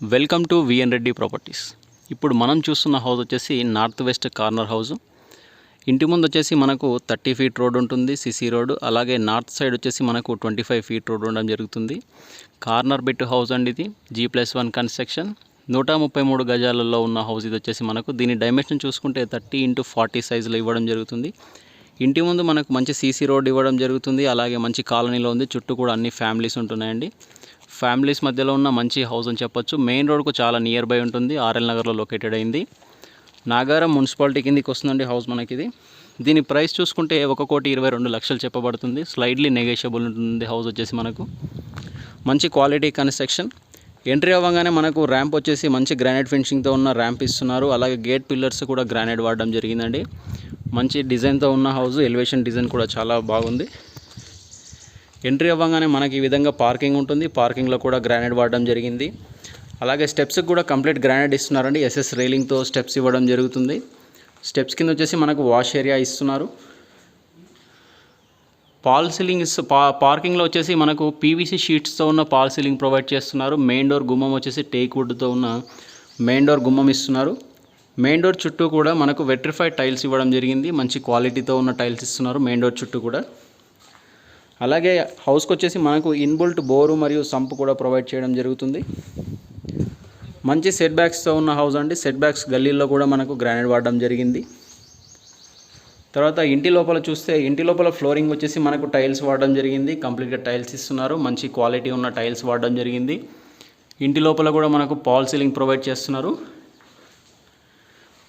Welcome to VN Reddy properties ఇప్పుడు మనం చూస్తున్న హౌస్ వచ్చేసి నార్త్ వెస్ట్ కార్నర్ హౌస్. ఇంటి ముందు వచ్చేసి మనకు థర్టీ ఫీట్ రోడ్ ఉంటుంది సిసి రోడ్. అలాగే నార్త్ సైడ్ వచ్చేసి మనకు ట్వంటీ ఫైవ్ ఫీట్ రోడ్ ఉండడం జరుగుతుంది. కార్నర్ బిట్ హౌస్ అండి ఇది జీ ప్లస్ వన్ కన్స్ట్రక్షన్. నూట ముప్పై మూడు గజాలలో ఉన్న హౌస్ ఇది వచ్చేసి మనకు. దీని డైమెన్షన్ చూసుకుంటే థర్టీ ఇంటూ ఫార్టీ సైజులో ఇవ్వడం జరుగుతుంది. ఇంటి ముందు మనకు మంచి సీసీ రోడ్ ఇవ్వడం జరుగుతుంది. అలాగే మంచి కాలనీలో ఉంది. చుట్టూ కూడా అన్ని ఫ్యామిలీస్ ఉంటున్నాయండి. ఫ్యామిలీస్ మధ్యలో ఉన్న మంచి హౌస్ అని చెప్పొచ్చు. మెయిన్ రోడ్కు చాలా నియర్ బై ఉంటుంది. ఆర్ఎల్ నగర్లో లొకేటెడ్ అయింది. నాగారం మున్సిపాలిటీ కిందికి వస్తుందండి హౌస్ మనకి ఇది దీని ప్రైస్ చూసుకుంటే ఒక కోటి ఇరవై రెండు లక్షలు చెప్పబడుతుంది. స్లైడ్లీ నెగోషియబుల్ ఉంటుంది హౌస్ వచ్చేసి మనకు. మంచి క్వాలిటీ కన్స్ట్రక్షన్ ఎంట్రీ అవ్వగానే మనకు ర్యాంప్ వచ్చేసి మంచి గ్రానైట్ ఫినిషింగ్తో ఉన్న ర్యాంప్ ఇస్తున్నారు. అలాగే గేట్ పిల్లర్స్ కూడా గ్రానైట్ వాడడం జరిగిందండి. మంచి డిజైన్తో ఉన్న హౌస్ ఎలివేషన్ డిజైన్ కూడా చాలా బాగుంది. ఎంట్రీ అవ్వగానే మనకి ఈ విధంగా పార్కింగ్ ఉంటుంది. పార్కింగ్లో కూడా గ్రానైట్ వాడడం జరిగింది. అలాగే స్టెప్స్కి కూడా కంప్లీట్ గ్రానైట్ ఇస్తున్నారండి. ఎస్ఎస్ రైలింగ్తో స్టెప్స్ ఇవ్వడం జరుగుతుంది. స్టెప్స్ కింద వచ్చేసి మనకు వాష్ ఏరియా ఇస్తున్నారు. పాల్ సీలింగ్ పా పార్కింగ్లో వచ్చేసి మనకు పీవీసీ షీట్స్తో ఉన్న పాల్ సీలింగ్ ప్రొవైడ్ చేస్తున్నారు. మెయిన్ డోర్ గుమ్మం వచ్చేసి టేక్ వుడ్తో ఉన్న మెయిన్ డోర్ గుమ్మం ఇస్తున్నారు. మెయిన్ డోర్ చుట్టూ కూడా మనకు వెట్రిఫైడ్ టైల్స్ ఇవ్వడం జరిగింది. మంచి క్వాలిటీతో ఉన్న టైల్స్ ఇస్తున్నారు. మెయిన్ డోర్ చుట్టూ కూడా. అలాగే హౌస్కి వచ్చేసి మనకు ఇన్బుల్ట్ బోరు మరియు సంప్ కూడా ప్రొవైడ్ చేయడం జరుగుతుంది. మంచి సెట్ బ్యాక్స్తో ఉన్న హౌస్ అండి. సెట్ బ్యాక్స్ గల్లీల్లో కూడా మనకు గ్రానైట్ వాడడం జరిగింది. తర్వాత ఇంటి లోపల చూస్తే ఇంటి లోపల ఫ్లోరింగ్ వచ్చేసి మనకు టైల్స్ వాడడం జరిగింది. కంప్లీట్గా టైల్స్ ఇస్తున్నారు. మంచి క్వాలిటీ ఉన్న టైల్స్ వాడడం జరిగింది. ఇంటి లోపల కూడా మనకు పాల్ సీలింగ్ ప్రొవైడ్ చేస్తున్నారు.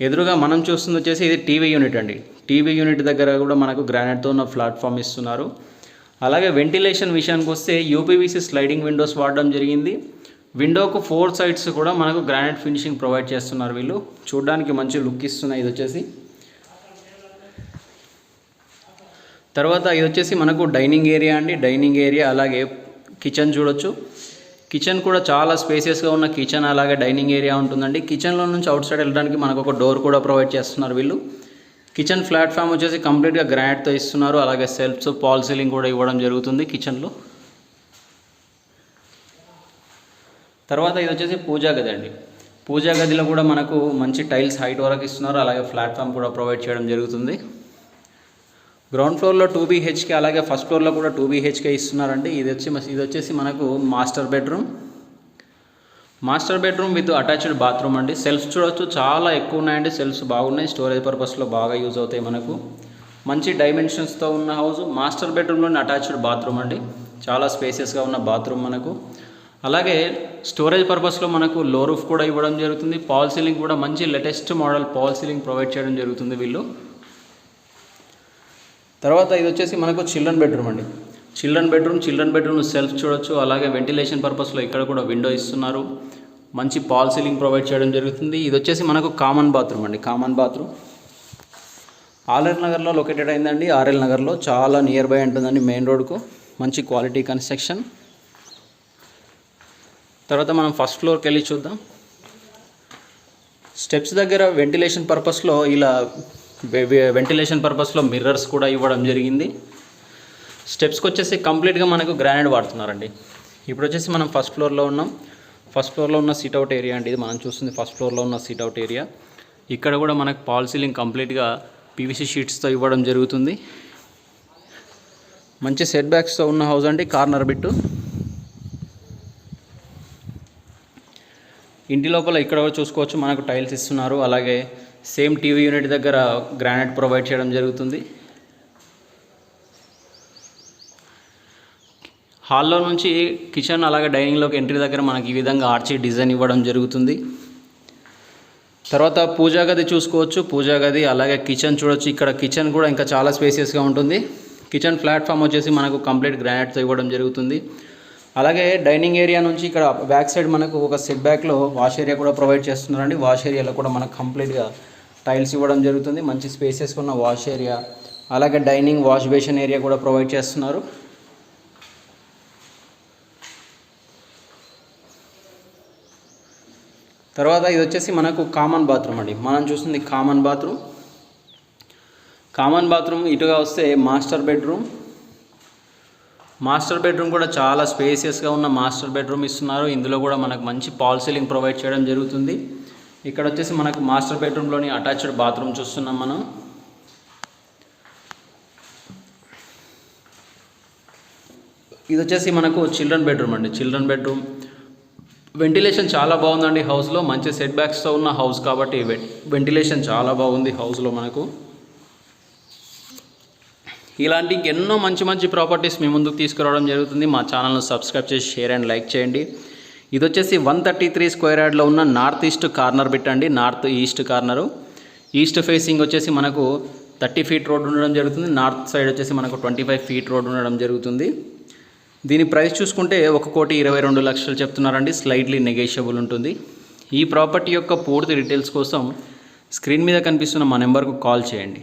ఎదురుగా మనం చూస్తుంది వచ్చేసి ఇది టీవీ యూనిట్ అండి. టీవీ యూనిట్ దగ్గర కూడా మనకు గ్రానైట్తో ఉన్న ప్లాట్ఫామ్ ఇస్తున్నారు. అలాగే వెంటిలేషన్ విషయానికి వస్తే యూపీవీసీ స్లైడింగ్ విండోస్ వాడడం జరిగింది. విండోకు ఫోర్ సైడ్స్ కూడా మనకు గ్రానైట్ ఫినిషింగ్ ప్రొవైడ్ చేస్తున్నారు వీళ్ళు. చూడడానికి మంచి లుక్ ఇస్తున్నాయి ఇది వచ్చేసి. తర్వాత ఇది వచ్చేసి మనకు డైనింగ్ ఏరియా అండి. డైనింగ్ ఏరియా అలాగే కిచెన్ చూడొచ్చు. కిచెన్ కూడా చాలా స్పేసియస్గా ఉన్న కిచెన్ అలాగే డైనింగ్ ఏరియా ఉంటుందండి. కిచెన్లో నుంచి అవుట్ సైడ్ వెళ్ళడానికి మనకు ఒక డోర్ కూడా ప్రొవైడ్ చేస్తున్నారు వీళ్ళు. కిచెన్ ప్లాట్ఫామ్ వచ్చేసి కంప్లీట్గా గ్రానైట్తో ఇస్తున్నారు. అలాగే సెల్ఫ్స్ పాల్ సీలింగ్ కూడా ఇవ్వడం జరుగుతుంది కిచెన్లో. తర్వాత ఇది వచ్చేసి పూజా గది అండి. పూజా గదిలో కూడా మనకు మంచి టైల్స్ హైట్ వరకు ఇస్తున్నారు. అలాగే ప్లాట్ఫామ్ కూడా ప్రొవైడ్ చేయడం జరుగుతుంది. గ్రౌండ్ ఫ్లోర్లో టూ బీహెచ్కే అలాగే ఫస్ట్ ఫ్లోర్లో కూడా టూ బీహెచ్కే ఇస్తున్నారండి. ఇది వచ్చి ఇది వచ్చేసి మనకు master bedroom. Master bedroom with attached bathroom అండి. సెల్ఫ్స్ చూడొచ్చు. చాలా ఎక్కువ ఉన్నాయండి. సెల్ఫ్స్ బాగున్నాయి. స్టోరేజ్ పర్పస్లో బాగా యూజ్ అవుతాయి మనకు. మంచి డైమెన్షన్స్తో ఉన్న హౌస్. మాస్టర్ బెడ్రూమ్లోని అటాచ్డ్ బాత్రూమ్ అండి. చాలా స్పేసియస్గా ఉన్న బాత్రూమ్ మనకు. అలాగే స్టోరేజ్ పర్పస్లో మనకు లో రూఫ్ కూడా ఇవ్వడం జరుగుతుంది. పాల్ సీలింగ్ కూడా మంచి latest model fall ceiling provide చేయడం జరుగుతుంది వీళ్ళు. తర్వాత ఇది వచ్చేసి మనకు చిల్డ్రన్ బెడ్రూమ్ అండి. Children bedroom children bedroom shelf చూడొచ్చు. అలాగే వెంటిలేషన్ పర్పస్లో ఇక్కడ కూడా విండో ఇస్తున్నారు. మంచి పాల్ సీలింగ్ ప్రొవైడ్ చేయడం జరుగుతుంది. ఇది వచ్చేసి మనకు కామన్ బాత్రూమ్ అండి కామన్ బాత్రూమ్. ఆర్ఎల్ నగర్లో లొకేటెడ్ అయిందండి. ఆర్ఎల్ నగర్లో చాలా నియర్ బై ఉంటుందండి మెయిన్ రోడ్కు మంచి క్వాలిటీ కన్స్ట్రక్షన్ తర్వాత మనం ఫస్ట్ ఫ్లోర్కి వెళ్ళి చూద్దాం. స్టెప్స్ దగ్గర వెంటిలేషన్ పర్పస్లో ఇలా వెంటిలేషన్ పర్పస్లో మిర్రర్స్ కూడా ఇవ్వడం జరిగింది. స్టెప్స్కి వచ్చేసి కంప్లీట్గా మనకు గ్రానైట్ వాడుతున్నారండి. ఇప్పుడు వచ్చేసి మనం ఫస్ట్ ఫ్లోర్లో ఉన్నాం. ఫస్ట్ ఫ్లోర్లో ఉన్న సిట్అవుట్ ఏరియా అండి ఇది. మనం చూస్తుంది ఫస్ట్ ఫ్లోర్లో ఉన్న సిట్అవుట్ ఏరియా ఇక్కడ కూడా మనకు పాల్ సీలింగ్ కంప్లీట్గా పీవీసీ షీట్స్తో ఇవ్వడం జరుగుతుంది. మంచి సెట్ బ్యాక్స్తో ఉన్న హౌస్ అండి. Corner bit. ఇంటి లోపల ఇక్కడ చూసుకోవచ్చు. మనకు టైల్స్ ఇస్తున్నారు. అలాగే సేమ్ టీవీ యూనిట్ దగ్గర గ్రానైట్ ప్రొవైడ్ చేయడం జరుగుతుంది. హాల్లో నుంచి కిచెన్ అలాగే డైనింగ్లోకి ఎంట్రీ దగ్గర మనకి ఈ విధంగా ఆర్చి డిజైన్ ఇవ్వడం జరుగుతుంది. తర్వాత పూజా గది చూసుకోవచ్చు. పూజా గది అలాగే కిచెన్ చూడొచ్చు. ఇక్కడ కిచెన్ కూడా ఇంకా చాలా స్పేసియస్గా ఉంటుంది. కిచెన్ ప్లాట్ఫామ్ వచ్చేసి మనకు కంప్లీట్ గ్రానైట్తో ఇవ్వడం జరుగుతుంది. అలాగే డైనింగ్ ఏరియా నుంచి ఇక్కడ బ్యాక్ సైడ్ మనకు ఒక సెట్ బ్యాక్లో వాష్ ఏరియా కూడా ప్రొవైడ్ చేస్తున్నారండి. వాష్ ఏరియాలో కూడా మనకు కంప్లీట్గా టైల్స్ ఇవ్వడం జరుగుతుంది. మంచి స్పేసెస్ ఉన్న వాష్ ఏరియా అలాగే డైనింగ్ వాష్ బేషన్ ఏరియా కూడా ప్రొవైడ్ చేస్తున్నారు. తర్వాత ఇది వచ్చేసి మనకు కామన్ బాత్రూమ్ అండి. మనం చూస్తుంది కామన్ బాత్రూమ్ కామన్ బాత్రూమ్ ఇటుగా వస్తే మాస్టర్ బెడ్రూమ్ మాస్టర్ బెడ్రూమ్ కూడా చాలా స్పేసియస్గా ఉన్న మాస్టర్ బెడ్రూమ్ ఇస్తున్నారు. ఇందులో కూడా మనకు మంచి పాల్ సీలింగ్ ప్రొవైడ్ చేయడం జరుగుతుంది. ఇక్కడ వచ్చేసి మనకు మాస్టర్ బెడ్రూమ్లోని అటాచ్డ్ బాత్రూమ్ చూస్తున్నాం మనం. ఇది వచ్చేసి మనకు చిల్డ్రన్ బెడ్రూమ్ అండి. చిల్డ్రన్ బెడ్రూమ్ వెంటిలేషన్ చాలా బాగుందండి హౌస్లో మంచి సెట్ బ్యాక్స్తో ఉన్న హౌస్ కాబట్టి వెంటిలేషన్ చాలా బాగుంది హౌస్లో మనకు. ఇలాంటి ఎన్నో మంచి మంచి ప్రాపర్టీస్ మీ ముందుకు తీసుకురావడం జరుగుతుంది. మా ఛానల్ను సబ్స్క్రైబ్ చేసి షేర్ అండ్ లైక్ చేయండి. ఇది వచ్చేసి వన్ థర్టీ త్రీ స్క్వేర్ యార్డ్లో ఉన్న నార్త్ ఈస్ట్ కార్నర్ బిట్ అండి. North east corner east facing వచ్చేసి మనకు థర్టీ ఫీట్ రోడ్ ఉండడం జరుగుతుంది. నార్త్ సైడ్ వచ్చేసి మనకు ట్వంటీ ఫైవ్ ఫీట్ రోడ్ ఉండడం జరుగుతుంది. దీని ప్రైస్ చూసుకుంటే ఒక కోటి ఇరవై రెండు లక్షలు చెప్తున్నారండి. స్లైడ్లీ నెగేషియబుల్ ఉంటుంది. ఈ ప్రాపర్టీ యొక్క పూర్తి డీటెయిల్స్ కోసం స్క్రీన్ మీద కనిపిస్తున్న మా నెంబర్కు కాల్ చేయండి.